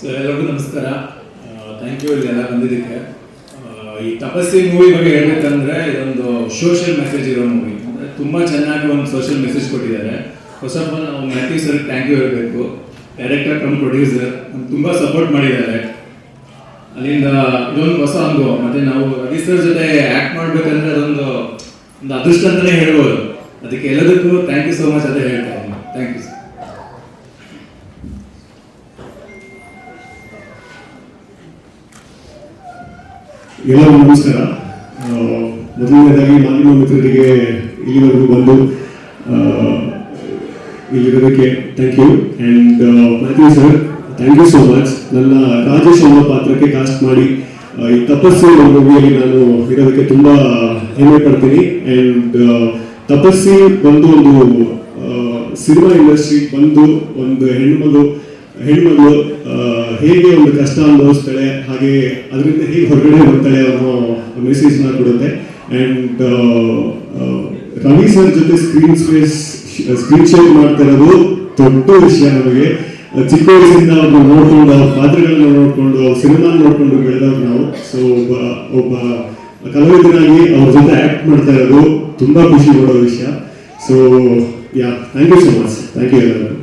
So ಎಲ್ಲರಿಗೂ ನಮಸ್ಕಾರ. Thank you ಇಲ್ಲಿ ಎಲ್ಲ ಬಂದಿದ್ದಕ್ಕೆ. ಈ ತಪಸ್ಸಿ ಮೂವಿ ಬಗ್ಗೆ ಹೇಳ್ಬೇಕಂದ್ರೆ ಇದೊಂದು ಸೋಷಿಯಲ್ ಮೆಸೇಜ್ ಇರೋ ಮೂವಿ ಅಂದರೆ ತುಂಬ ಚೆನ್ನಾಗಿ ಒಂದು ಸೋಷಿಯಲ್ ಮೆಸೇಜ್ ಕೊಟ್ಟಿದ್ದಾರೆ. ಹೊಸ ನಾವು ಮ್ಯಾಥ್ಯೂ ಸರ್ ಥ್ಯಾಂಕ್ ಯು ಹೇಳಬೇಕು. ಡೈರೆಕ್ಟರ್ ಕಮ್ ಪ್ರೊಡ್ಯೂಸರ್ ತುಂಬ ಸಪೋರ್ಟ್ ಮಾಡಿದ್ದಾರೆ. ಅಲ್ಲಿಂದ ಇದೊಂದು ಹೊಸ ಅನುಭವ. ಮತ್ತೆ ನಾವು ಸರ್ ಜೊತೆ ಆ್ಯಕ್ಟ್ ಮಾಡಬೇಕಂದ್ರೆ ಅದೊಂದು, ಒಂದು ಅದೃಷ್ಟ ಅಂತಲೇ ಹೇಳ್ಬೋದು. ಅದಕ್ಕೆ ಎಲ್ಲದಕ್ಕೂ ಥ್ಯಾಂಕ್ ಯು ಸೋ ಮಚ್ ಅಂತ ಹೇಳ್ತಾ ಇದ್ದೀನಿ ಥ್ಯಾಂಕ್ ಯು ಸರ್ ಎಲ್ಲರಿಗೂ ನಮಸ್ಕಾರ. ಮೊದಲನೇದಾಗಿ ಮಾಧ್ಯಮ ಮಿತ್ರರಿಗೆ ಇಲ್ಲಿವರೆಗೂ ಬಂದು ಇಲ್ಲಿರೋದಕ್ಕೆ thank you and Matthew sir thank you so much ನನ್ನ ರಾಜೇಶ್ ಪಾತ್ರಕ್ಕೆ ಕಾಸ್ಟ್ ಮಾಡಿ ಈ ತಪಸ್ಸು ಅನ್ನೋ ಮೂವಿಯಲ್ಲಿ ನಾನು ಇರೋದಕ್ಕೆ ತುಂಬ ಹೆಮ್ಮೆ ಪಡ್ತೀನಿ. ಆ್ಯಂಡ್ ತಪಸ್ಸಿ ಬಂದು ಒಂದು ಸಿನಿಮಾ ಇಂಡಸ್ಟ್ರಿ ಬಂದು ಒಂದು ಹೆಣ್ಮಗು ಹೆಣ್ಮಗಳು ಹೇಗೆ ಒಂದು ಕಷ್ಟ ಅನುಭವಿಸ್ತಾಳೆ, ಹಾಗೆ ಅದರಿಂದ ಹೇಗೆ ಹೊರಗಡೆ ಬರ್ತಾಳೆ ಅನ್ನೋ ಮೆಸೇಜ್ನ ಕೊಡುತ್ತೆ. ಆ್ಯಂಡ್ ರವಿ ಸರ್ ಜೊತೆ ಸ್ಕ್ರೀನ್ ಸ್ಪೇಸ್ ಸ್ಕ್ರೀನ್ ಶೇರ್ ಮಾಡ್ತಾ ಇರೋದು ದೊಡ್ಡ ವಿಷಯ ನಮಗೆ. ಚಿಕ್ಕ ವಯಸ್ಸಿಂದ ಅವ್ರನ್ನ ನೋಡ್ಕೊಂಡು, ಅವ್ರ ಪಾತ್ರಗಳನ್ನ ನೋಡ್ಕೊಂಡು, ಅವ್ರ ಸಿನಿಮಾ ನೋಡ್ಕೊಂಡು ಬೆಳೆದವ್ರು ನಾವು. ಸೊ ಒಬ್ಬ ಒಬ್ಬ ಕಲಾವಿದನಾಗಿ ಅವ್ರ ಜೊತೆ ಆಕ್ಟ್ ಮಾಡ್ತಾ ಇರೋದು ತುಂಬಾ ಖುಷಿ ಕೊಡೋ ವಿಷಯ. So yeah thank you so much thank you ಎಲ್ಲರಿಗೂ